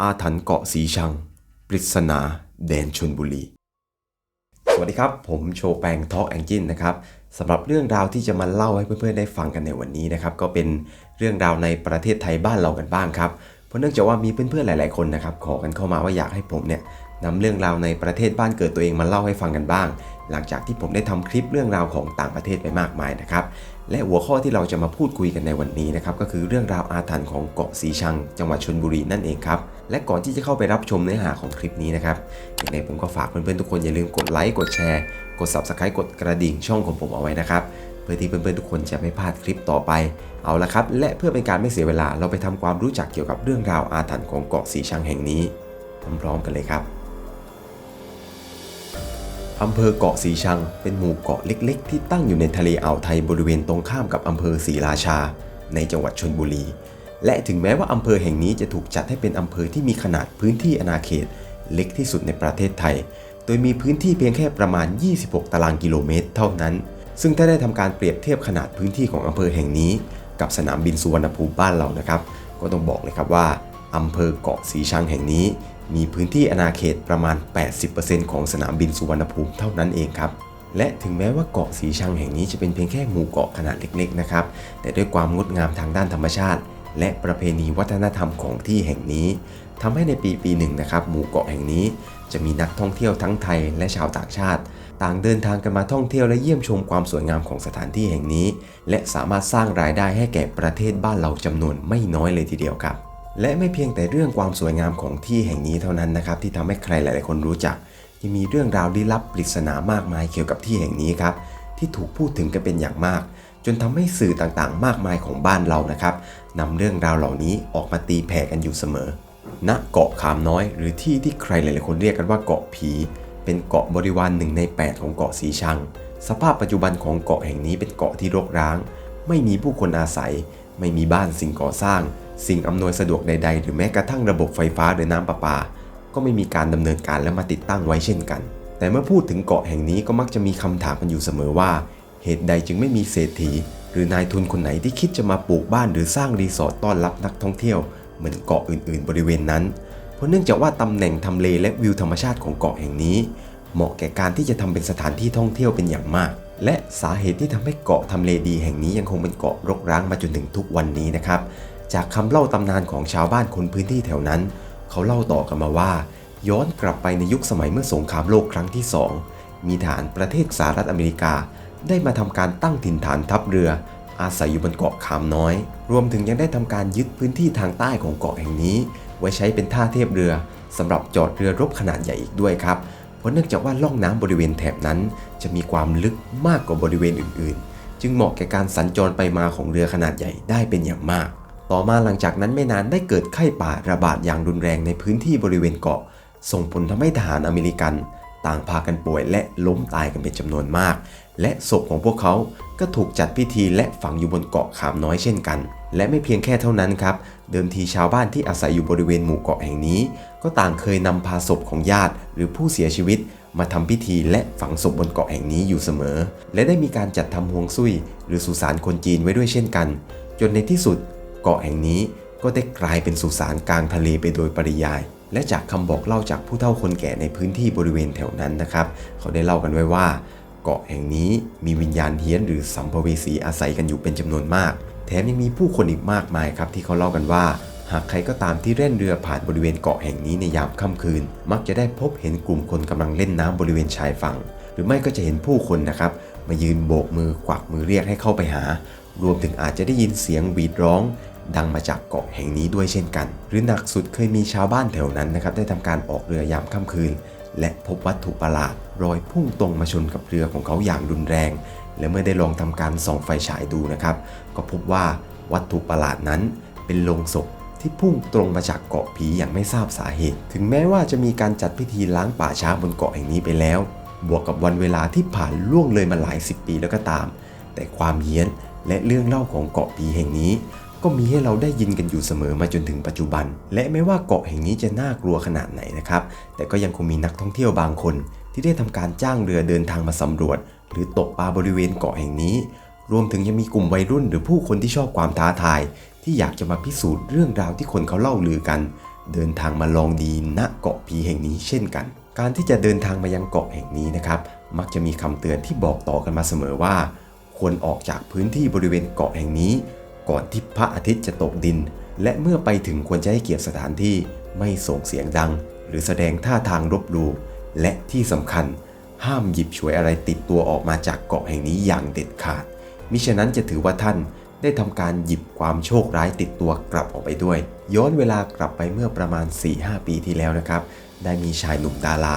อาถรรพ์เกาะสีชัง ปริศนาแดนชนบุรี สวัสดีครับ ผมโชแปงทอกแองจินนะครับสำหรับเรื่องราวที่จะมาเล่าให้เพื่อนๆได้ฟังกันในวันนี้นะครับ ก็เป็นเรื่องราวในประเทศไทยบ้านเรากันบ้างครับ เพราะเนื่องจากว่ามีเพื่อนๆหลาย ๆคนนะครับ ขอกันเข้ามาว่าอยากให้ผมเนี่ยนำเรื่องราวในประเทศบ้านเกิดตัวเองมาเล่าให้ฟังกันบ้าง หลังจากที่ผมได้ทำคลิปเรื่องราวของต่างประเทศไปมากมายนะครับ และหัวข้อที่เราจะมาพูดคุยกันในวันนี้นะครับก็คือเรื่องราวอาถรรพ์ของเกาะสีชัง จังหวัดชนบุรีนั่นเองครับ และก่อนที่จะเข้าไปรับชมเนื้อหาของคลิปนี้นะครับยังไงผมก็ฝากเพื่อนๆทุกคนอย่าลืมกดไลค์กดแชร์กด subscribe กดกระดิ่งช่องของผมเอาไว้นะครับเพื่อที่เพื่อนๆทุกคนจะไม่พลาดคลิปต่อไป เอาละครับ และเพื่อเป็นการไม่เสียเวลาเราไปทำความรู้จักเกี่ยวกับเรื่องราวอาถรรพ์ของเกาะสีชังแห่งนี้พร้อมๆกันเลยครับ อำเภอเกาะสีชัง เป็นหมู่เกาะเล็ก ๆ ที่ตั้งอยู่ในทะเลอ่าวไทยบริเวณตรงข้ามกับอำเภอศรีราชา ในจังหวัดชนบุรี และถึงแม้ว่าอำเภอแห่งนี้จะถูกจัดให้เป็นอำเภอที่มีขนาดพื้นที่อาณาเขต เล็กที่สุดในประเทศไทย โดยมีพื้นที่เพียงแค่ประมาณ 26 ตารางกิโลเมตร เท่านั้น ซึ่งถ้าได้ทำการเปรียบเทียบขนาดพื้นที่ของอำเภอแห่งนี้ กับสนามบินสุวรรณภูมิบ้านเรานะครับ ก็ต้องบอกเลยครับว่าอำเภอเกาะสีชังแห่งนี้ มีพื้นที่อาณาเขตประมาณ 80%ของสนามบินสุวรรณภูมิเท่านั้นเองครับ และถึงแม้ว่าเกาะสีชังแห่งนี้จะเป็นเพียงแค่หมู่เกาะขนาดเล็กๆนะครับ แต่ด้วยความงดงามทางด้านธรรมชาติ และประเพณีวัฒนธรรมของที่แห่งนี้ทำให้ในปีปีหนึ่งนะครับ หมู่เกาะแห่งนี้ จะมีนักท่องเที่ยวทั้งไทยและชาวต่างชาติ ต่างเดินทางกันมาท่องเที่ยวและเยี่ยมชมความสวยงามของสถานที่แห่งนี้ และสามารถสร้างรายได้ให้แก่ประเทศบ้านเราจำนวนไม่น้อยเลยทีเดียวครับ และไม่เพียงแต่เรื่องความสวยงามของที่แห่งนี้เท่านั้นนะครับ ที่ทำให้ใครหลาย ๆ คนรู้จัก ยังมีเรื่องราวลี้ลับปริศนามากมายเกี่ยวกับที่แห่งนี้ครับ ที่ถูกพูดถึงกันเป็นอย่างมาก จนทำให้สื่อต่าง ๆ มากมายของบ้านเรานะครับนำเรื่องราวเหล่านี้ออกมาตีแผ่กันอยู่เสมอ ณ เกาะขามน้อย หรือที่ที่ใครหลาย ๆ คนเรียกกันว่าเกาะผี เป็นเกาะบริวารหนึ่งใน 8 ของเกาะสีชัง สภาพปัจจุบันของเกาะแห่งนี้เป็นเกาะที่รกร้าง ไม่มีผู้คนอาศัย ไม่มีบ้านสิ่งก่อสร้าง สิ่งอำนวยสะดวกใดๆ หรือแม้กระทั่งระบบไฟฟ้าหรือน้ำประปา ก็ไม่มีการดำเนินการและมาติดตั้งไว้เช่นกัน แต่เมื่อพูดถึงเกาะแห่งนี้ก็มักจะมีคำถามกันอยู่เสมอว่า เหตุใดจึงไม่มีเศรษฐี หรือนายทุนคนไหนที่คิดจะมาปลูกบ้านหรือสร้างรีสอร์ทต้อนรับนักท่องเที่ยว เหมือนเกาะอื่นๆ บริเวณนั้น เพราะเนื่องจากว่าตำแหน่งทำเลและวิวธรรมชาติของเกาะแห่งนี้ เหมาะแก่การที่จะทำเป็นสถานที่ท่องเที่ยวเป็นอย่างมากและสาเหตุที่ทำให้เกาะทำเลดีแห่งนี้ยังคงเป็นเกาะรกร้างมาจนถึงทุกวันนี้นะครับ จากคำเล่าตำนานของชาวบ้านคนพื้นที่แถวนั้น เขาเล่าต่อกันมาว่า ย้อนกลับไปในยุคสมัยเมื่อสงครามโลกครั้งที่สองมีฐานประเทศสหรัฐอเมริกา ได้มาทำการตั้งถิ่นฐานทัพเรือ อาศัยอยู่บนเกาะขามน้อย รวมถึงยังได้ทำการยึดพื้นที่ทางใต้ของเกาะแห่งนี้ ไว้ใช้เป็นท่าเทียบเรือสำหรับจอดเรือรบขนาดใหญ่อีกด้วยครับเพราะเนื่องจากว่าล่องน้ำบริเวณแถบนั้น จะมีความลึกมากกว่าบริเวณอื่น ๆ จึงเหมาะแก่การสัญจรไปมาของเรือขนาดใหญ่ได้เป็นอย่างมาก ต่อมาหลังจากนั้นไม่นานได้เกิดไข้ป่าระบาดอย่างรุนแรงในพื้นที่บริเวณเกาะ ส่งผลทำให้ทหารอเมริกัน ต่างพากันป่วยและล้มตายกันเป็นจำนวนมาก และศพของพวกเขาก็ถูกจัดพิธีและฝังอยู่บนเกาะขามน้อยเช่นกัน และไม่เพียงแค่เท่านั้นครับ เดิมทีชาวบ้านที่อาศัยอยู่บริเวณหมู่เกาะแห่งนี้ ก็ต่างเคยนำพาศพของญาติ หรือผู้เสียชีวิต มาทำพิธีและฝังศพบนเกาะแห่งนี้อยู่เสมอ และได้มีการจัดทำฮวงซุยหรือสุสานคนจีนไว้ด้วยเช่นกัน จนในที่สุด เกาะแห่งนี้ก็ได้กลายเป็นสุสานกลางทะเลไปโดยปริยาย และจากคำบอกเล่าจากผู้เฒ่าคนแก่ในพื้นที่บริเวณแถวนั้นนะครับ เขาได้เล่ากันไว้ว่า เกาะแห่งนี้มีวิญญาณเฮี้ยนหรือสัมภเวสีอาศัยกันอยู่เป็นจำนวนมาก แถมยังมีผู้คนอีกมากมายครับที่เขาเล่ากันว่า หากใครก็ตามที่เล่นเรือผ่านบริเวณเกาะแห่งนี้ในยามค่ำคืน มักจะได้พบเห็นกลุ่มคนกำลังเล่นน้ำบริเวณชายฝั่ง หรือไม่ก็จะเห็นผู้คนนะครับมายืนโบกมือกวักมือเรียกให้เข้าไปหารวมถึงอาจจะได้ยินเสียงหวีดร้อง ดังมาจากเกาะแห่งนี้ด้วยเช่นกัน หรือหนักสุดเคยมีชาวบ้านแถวนั้นนะครับได้ทำการออกเรือยามค่ำคืน และพบวัตถุประหลาดลอยพุ่งตรงมาชนกับเรือของเขาอย่างรุนแรง และเมื่อได้ลองทำการส่องไฟฉายดูนะครับ ก็พบว่าวัตถุประหลาดนั้นเป็นโลงศพที่พุ่งตรงมาจากเกาะผีอย่างไม่ทราบสาเหตุ ถึงแม้ว่าจะมีการจัดพิธีล้างป่าช้าบนเกาะแห่งนี้ไปแล้ว บวกกับวันเวลาที่ผ่านล่วงเลยมาหลายสิบปีแล้วก็ตาม แต่ความเฮี้ยนและเรื่องเล่าของเกาะผีแห่งนี้ ก็มีให้เราได้ยินกันอยู่เสมอมาจนถึงปัจจุบัน และไม่ว่าเกาะแห่งนี้จะน่ากลัวขนาดไหนนะครับ แต่ก็ยังคงมีนักท่องเที่ยวบางคน ที่ได้ทำการจ้างเรือเดินทางมาสำรวจ หรือตกปลาบริเวณเกาะแห่งนี้ รวมถึงยังมีกลุ่มวัยรุ่นหรือผู้คนที่ชอบความท้าทาย ที่อยากจะมาพิสูจน์เรื่องราวที่คนเขาเล่าลือกัน เดินทางมาลองดีณเกาะผีแห่งนี้เช่นกัน การที่จะเดินทางมายังเกาะแห่งนี้นะครับ มักจะมีคำเตือนที่บอกต่อกันมาเสมอว่าควรออกจากพื้นที่บริเวณเกาะแห่งนี้ ก่อนที่พระอาทิตย์จะตกดิน และเมื่อไปถึงควรจะให้เกียรติสถานที่ไม่ส่งเสียงดัง หรือแสดงท่าทางรบหลู่และที่สำคัญ ห้ามหยิบฉวยอะไรติดตัวออกมาจากเกาะแห่งนี้อย่างเด็ดขาด มิฉะนั้นจะถือว่าท่านได้ทำการหยิบความโชคร้ายติดตัวกลับออกไปด้วย ย้อนเวลากลับไปเมื่อประมาณ 4-5 ปีที่แล้วนะครับ ได้มีชายหนุ่มดารา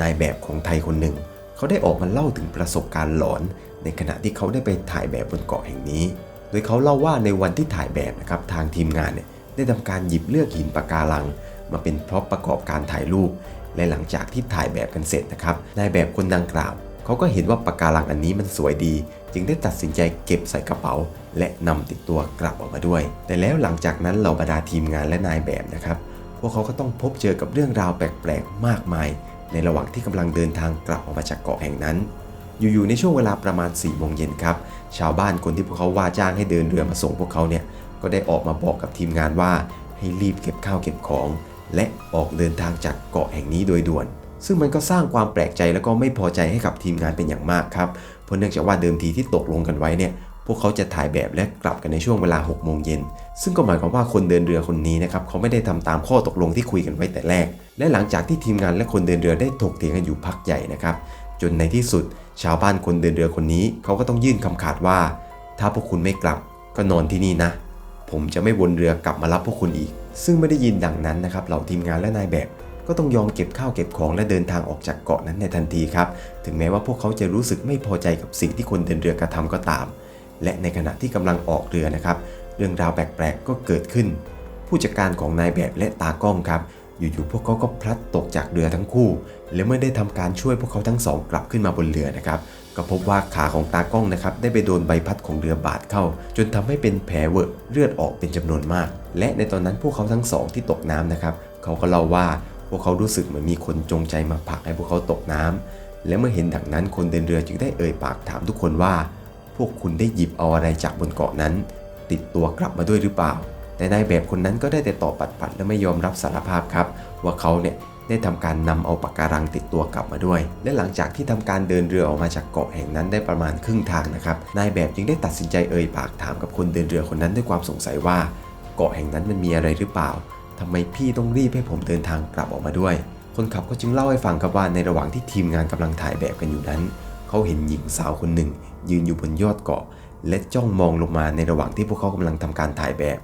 นายแบบของไทยคนหนึ่ง เขาได้ออกมาเล่าถึงประสบการณ์หลอน ในขณะที่เขาได้ไปถ่ายแบบบนเกาะแห่งนี้ โดยเขาเล่าว่าในวันที่ถ่ายแบบนะครับทางทีมงานเนี่ยได้ทำการหยิบเลือกหินปะการัง มาเป็นพร็อพประกอบการถ่ายรูป และหลังจากที่ถ่ายแบบกันเสร็จนะครับนายแบบคนดังกล่าวเขาก็เห็นว่าปะการังอันนี้มันสวยดี จึงได้ตัดสินใจเก็บใส่กระเป๋า และนำติดตัวกลับออกมาด้วย แต่แล้วหลังจากนั้นเหล่าบรรดาทีมงานและนายแบบนะครับพวกเขาก็ต้องพบเจอกับเรื่องราวแปลกๆ มากมาย ในระหว่างที่กำลังเดินทางกลับออกมาจากเกาะแห่งนั้น อยู่ๆในช่วงเวลาประมาณ4ี่โมงเย็นครับ ชาวบ้านคนที่พวกเขาว่าจ้างให้เดินเรือมาส่งพวกเขาเนี่ย ก็ได้ออกมาบอกกับทีมงานว่าให้รีบเก็บข้าวเก็บของ และออกเดินทางจากเกาะแห่งนี้โดยด่วน ซึ่งมันก็สร้างความแปลกใจแล้วก็ไม่พอใจให้กับทีมงานเป็นอย่างมากครับ เพราะเนื่องจากว่าเดิมทีที่ตกลงกันไว้เนี่ย พวกเขาจะถ่ายแบบและกลับกันในช่วงเวลา6โมงเย็น ซึ่งก็หมายความว่าคนเดินเรือคนนี้นะครับเขาไม่ได้ทำตามข้อตกลงที่คุยกันไว้แต่แรก และหลังจากที่ทีมงานและคนเดินเรือได้ถกเถียงกันอยู่พักใหญ่นะครับ จนในที่สุด ชาวบ้านคนเดินเรือคนนี้เขาก็ต้องยื่นคำขาดว่า ถ้าพวกคุณไม่กลับก็นอนที่นี่นะ ผมจะไม่วนเรือกลับมารับพวกคุณอีก ซึ่งไม่ได้ยินดังนั้นนะครับเหล่าทีมงานและนายแบบ ก็ต้องยอมเก็บข้าวเก็บของและเดินทางออกจากเกาะนั้นในทันทีครับ ถึงแม้ว่าพวกเขาจะรู้สึกไม่พอใจกับสิ่งที่คนเดินเรือกระทำก็ตาม และในขณะที่กำลังออกเรือนะครับ เรื่องราวแปลกๆก็เกิดขึ้น ผู้จัดการของนายแบบและตากล้องครับ อยู่ๆพวกเขาก็พลัดตกจากเรือทั้งคู่ และเมื่อได้ทำการช่วยพวกเขาทั้งสองกลับขึ้นมาบนเรือนะครับ ก็พบว่าขาของตากล้องนะครับได้ไปโดนใบพัดของเรือบาดเข้า จนทำให้เป็นแผลเวอะเลือดออกเป็นจำนวนมาก และในตอนนั้นพวกเขาทั้งสองที่ตกน้ำนะครับเขาก็เล่าว่าพวกเขารู้สึกเหมือนมีคนจงใจมาผลักให้พวกเขาตกน้ำและเมื่อเห็นดังนั้นคนเดินเรือจึงได้เอ่ยปากถามทุกคนว่า พวกคุณได้หยิบเอาอะไรจากบนเกาะนั้น ติดตัวกลับมาด้วยหรือเปล่า แต่นายแบบคนนั้นก็ได้แต่ตอบปัดๆและไม่ยอมรับสารภาพครับ ว่าเขาเนี่ยได้ทำการนำเอาปากการังติดตัวกลับมาด้วย และหลังจากที่ทำการเดินเรือออกมาจากเกาะแห่งนั้นได้ประมาณครึ่งทางนะครับ นายแบบจึงได้ตัดสินใจเอ่ยปากถามกับคนเดินเรือคนนั้นด้วยความสงสัยว่า เกาะแห่งนั้นมันมีอะไรหรือเปล่าทำไมพี่ต้องรีบให้ผมเดินทางกลับออกมาด้วย คนขับก็จึงเล่าให้ฟังครับว่าในระหว่างที่ทีมงานกำลังถ่ายแบบกันอยู่นั้น เขาเห็นหญิงสาวคนหนึ่ง ยืนอยู่บนยอดเกาะ และจ้องมองลงมาในระหว่างที่พวกเขากำลังทำการถ่ายแบบ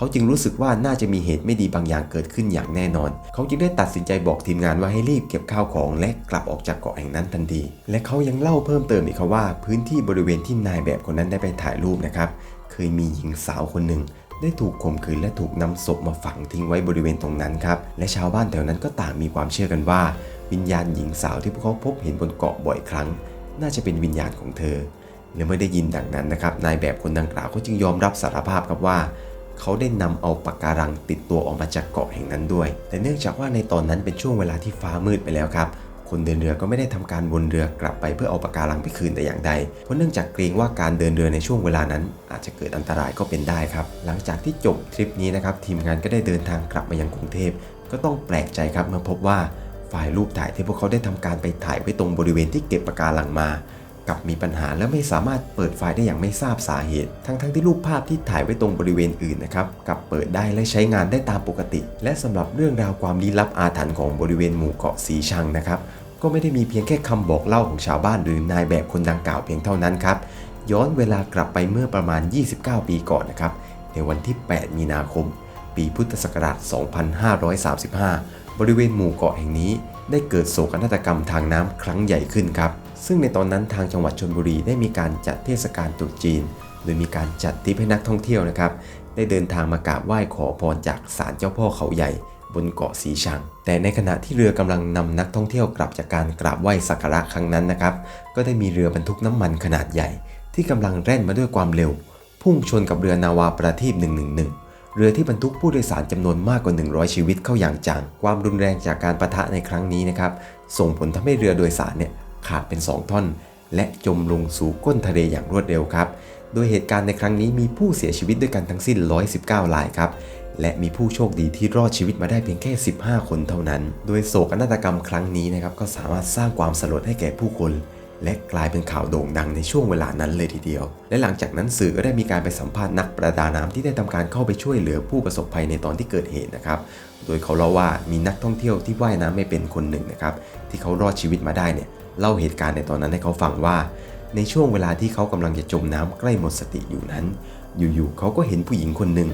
เขาจึงรู้สึกว่าน่าจะมีเหตุไม่ดีบางอย่างเกิดขึ้นอย่างแน่นอน เขาจึงได้ตัดสินใจบอกทีมงานว่าให้รีบเก็บข้าวของและกลับออกจากเกาะแห่งนั้นทันที และเขายังเล่าเพิ่มเติมอีกครับว่า พื้นที่บริเวณที่นายแบบคนนั้นได้ไปถ่ายรูปนะครับเคยมีหญิงสาวคนหนึ่งได้ถูกข่มขืนและถูกนำศพมาฝังทิ้งไว้บริเวณตรงนั้นครับ และชาวบ้านแถวนั้นก็ต่างมีความเชื่อกันว่า วิญญาณหญิงสาวที่พวกเขาพบเห็นบนเกาะบ่อยครั้ง น่าจะเป็นวิญญาณของเธอและเมื่อได้ยินดังนั้นนะครับ นายแบบคนดังกล่าวก็จึงยอมรับสารภาพครับว่า เขาได้นำเอาปาการังติดตัวออกมาจากเกาะแห่งนั้นด้วย แต่เนื่องจากว่าในตอนนั้นเป็นช่วงเวลาที่ฟ้ามืดไปแล้วครับคนเดินเรือก็ไม่ได้ทำการวนเรือกลับไปเพื่อเอาปาการังไปคืนแต่อย่างใด เพราะเนื่องจากเกรงว่าการเดินเรือในช่วงเวลานั้น อาจจะเกิดอันตรายก็เป็นได้ครับ หลังจากที่จบทริปนี้นะครับทีมงานก็ได้เดินทางกลับมายังกรุงเทพ ก็ต้องแปลกใจครับเมื่อพบว่าไฟล์รูปถ่ายที่พวกเขาได้ทำการไปถ่ายไว้ตรงบริเวณที่เก็บปากการังมา กลับมีปัญหาและไม่สามารถเปิดไฟล์ได้อย่างไม่ทราบสาเหตุ ทั้งๆทที่รูปภาพที่ถ่ายไว้ตรงบริเวณอื่นนะครับกลับเปิดได้และใช้งานได้ตามปกติ และสำหรับเรื่องราวความลี้ลับอาถรรพ์ของบริเวณหมู่เกาะสีชังนะครับก็ไม่ได้มีเพียงแค่คำบอกเล่าของชาวบ้านหรือนายแบบคนดังกล่าวเพียงเท่านั้นครับย้อนเวลากลับไปเมื่อประมาณ 29 ปีก่อนนะครับในวันที่ 8 มีนาคม ปีพุทธศักราช 2535 บริเวณหมู่เกาะแห่งนี้ ได้เกิดโศกนาฏกรรมทางน้ำครั้งใหญ่ขึ้นครับ ซึ่งในตอนนั้นทางจังหวัดชนบุรีได้มีการจัดเทศกาลตรุษจีน โดยมีการจัดทริปให้นักท่องเที่ยวนะครับ ได้เดินทางมากราบไหว้ขอพรจากศาลเจ้าพ่อเขาใหญ่บนเกาะสีชัง แต่ในขณะที่เรือกำลังนำนักท่องเที่ยวกลับจากการกราบไหว้สักการะครั้งนั้นนะครับ ก็ได้มีเรือบรรทุกน้ำมันขนาดใหญ่ ที่กำลังแล่นมาด้วยความเร็ว พุ่งชนกับเรือนาวาประทีป111 เรือที่บรรทุกผู้โดยสารจำนวนมากกว่า 100 ชีวิตเข้าอย่างจัง ความรุนแรงจากการประทะในครั้งนี้นะครับ ส่งผลทำให้เรือโดยสารเนี่ยขาดเป็น 2 ท่อน และจมลงสู่ก้นทะเลอย่างรวดเร็วครับ โดยเหตุการณ์ในครั้งนี้มีผู้เสียชีวิตด้วยกันทั้งสิ้น 119รายครับ และมีผู้โชคดีที่รอดชีวิตมาได้เพียงแค่ 15 คนเท่านั้น โดยโศกนาฏกรรมครั้งนี้นะครับก็สามารถสร้างความสลดให้แก่ผู้คน และกลายเป็นข่าวโด่งดังในช่วงเวลานั้นเลยทีเดียว และหลังจากนั้นสื่อก็ได้มีการไปสัมภาษณ์นักประดาน้ำที่ได้ทำการเข้าไปช่วยเหลือผู้ประสบภัยในตอนที่เกิดเหตุนะครับ โดยเขาเล่าว่ามีนักท่องเที่ยวที่ว่ายน้ำไม่เป็นคนหนึ่งนะครับที่เขารอดชีวิตมาได้เนี่ยเล่าเหตุการณ์ในตอนนั้นให้เขาฟังว่า ในช่วงเวลาที่เขากำลังจะจมน้ำใกล้หมดสติอยู่นั้น อยู่ๆเขาก็เห็นผู้หญิงคนหนึ่ง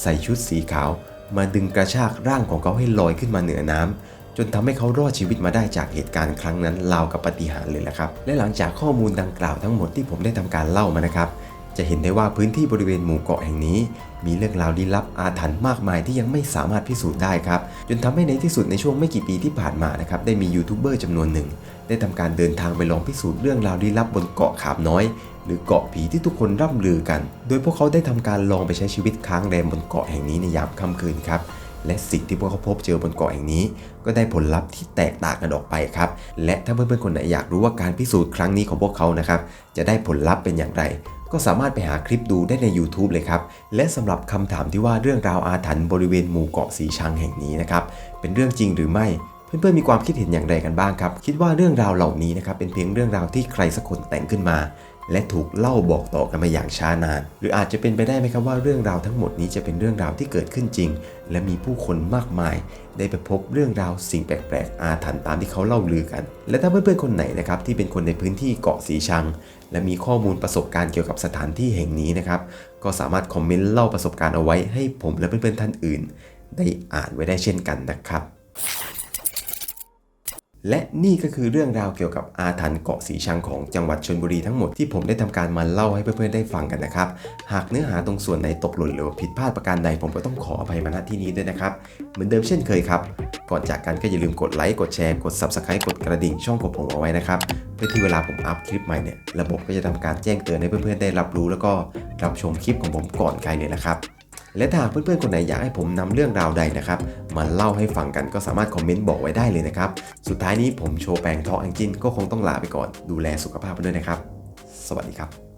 ใส่ชุดสีขาว มาดึงกระชากร่างของเขาให้ลอยขึ้นมาเหนือน้ำ จนทำให้เขารอดชีวิตมาได้จากเหตุการณ์ครั้งนั้นราวกับปาฏิหาริย์เลยแหละครับ และหลังจากข้อมูลดังกล่าวทั้งหมดที่ผมได้ทำการเล่ามานะครับ จะเห็นได้ว่าพื้นที่บริเวณหมู่เกาะแห่งนี้ มีเรื่องราวลี้ลับอาถรรพ์มากมายที่ยังไม่สามารถพิสูจน์ได้ครับ จนทำให้ในที่สุดในช่วงไม่กี่ปีที่ผ่านมานะครับ ได้มียูทูบเบอร์จำนวนหนึ่ง ได้ทำการเดินทางไปลองพิสูจน์เรื่องราวลี้ลับบนเกาะขามน้อย หรือเกาะผีที่ทุกคนร่ำลือกัน โดยพวกเขาได้ทำการลองไปใช้ชีวิตค้างแรมบนเกาะแห่งนี้ในยามค่ำคืนครับ และสิ่งที่พวกเขาพบเจอบนเกาะแห่งนี้ ก็ได้ผลลัพธ์ที่แตกต่างกันออกไปครับ และถ้าเพื่อนๆคนไหนอยากรู้ว่าการพิสูจน์ครั้งนี้ของพวกเขานะครับ จะได้ผลลัพธ์เป็นอย่างไร ก็สามารถไปหาคลิปดูได้ใน YouTube เลยครับ และสำหรับคำถามที่ว่าเรื่องราวอาถรรพ์บริเวณหมู่เกาะสีชังแห่งนี้นะครับ เป็นเรื่องจริงหรือไม่เพื่อนๆมีความคิดเห็นอย่างไรกันบ้างครับ คิดว่าเรื่องราวเหล่านี้นะครับเป็นเพียงเรื่องราวที่ใครสักคนแต่งขึ้นมา และถูกเล่าบอกต่อกันมาอย่างช้านาน หรืออาจจะเป็นไปได้ไหมครับว่าเรื่องราวทั้งหมดนี้จะเป็นเรื่องราวที่เกิดขึ้นจริง และมีผู้คนมากมาย ได้ไปพบเรื่องราวสิ่งแปลกๆ อาถรรพ์ตามที่เขาเล่าลือกัน และถ้าเพื่อนๆคนไหนนะครับที่เป็นคนในพื้นที่เกาะสีชัง และมีข้อมูลประสบการณ์เกี่ยวกับสถานที่แห่งนี้นะครับก็สามารถคอมเมนต์เล่าประสบการณ์เอาไว้ให้ผมและเพื่อนๆท่านอื่น ได้อ่านไว้ได้เช่นกันนะครับ และนี่ก็คือเรื่องราวเกี่ยวกับอาถรรพ์เกาะสีชังของจังหวัดชลบุรีทั้งหมดที่ผมได้ทำการมาเล่าให้เพื่อนๆได้ฟังกันนะครับ หากเนื้อหาตรงส่วนไหนตกหล่นหรือผิดพลาดประการใดผมก็ต้องขออภัยมาณที่นี้ด้วยนะครับ เหมือนเดิมเช่นเคยครับ ก่อนจากกันก็อย่าลืมกดไลค์กดแชร์กด Subscribe กดกระดิ่งช่องของผมเอาไว้นะครับเพื่อที่เวลาผมอัพคลิปใหม่เนี่ยระบบก็จะทำการแจ้งเตือนให้เพื่อนๆได้รับรู้ แล้วก็รับชมคลิปของผมก่อนใครเลยนะครับ และถ้าเพื่อนๆคนไหนอยากให้ผมนำเรื่องราวใดนะครับมาเล่าให้ฟังกันก็สามารถคอมเมนต์บอกไว้ได้เลยนะครับ สุดท้ายนี้ผมโชว์แปลงทอแองจินก็คงต้องลาไปก่อนดูแลสุขภาพกันด้วยนะครับ สวัสดีครับ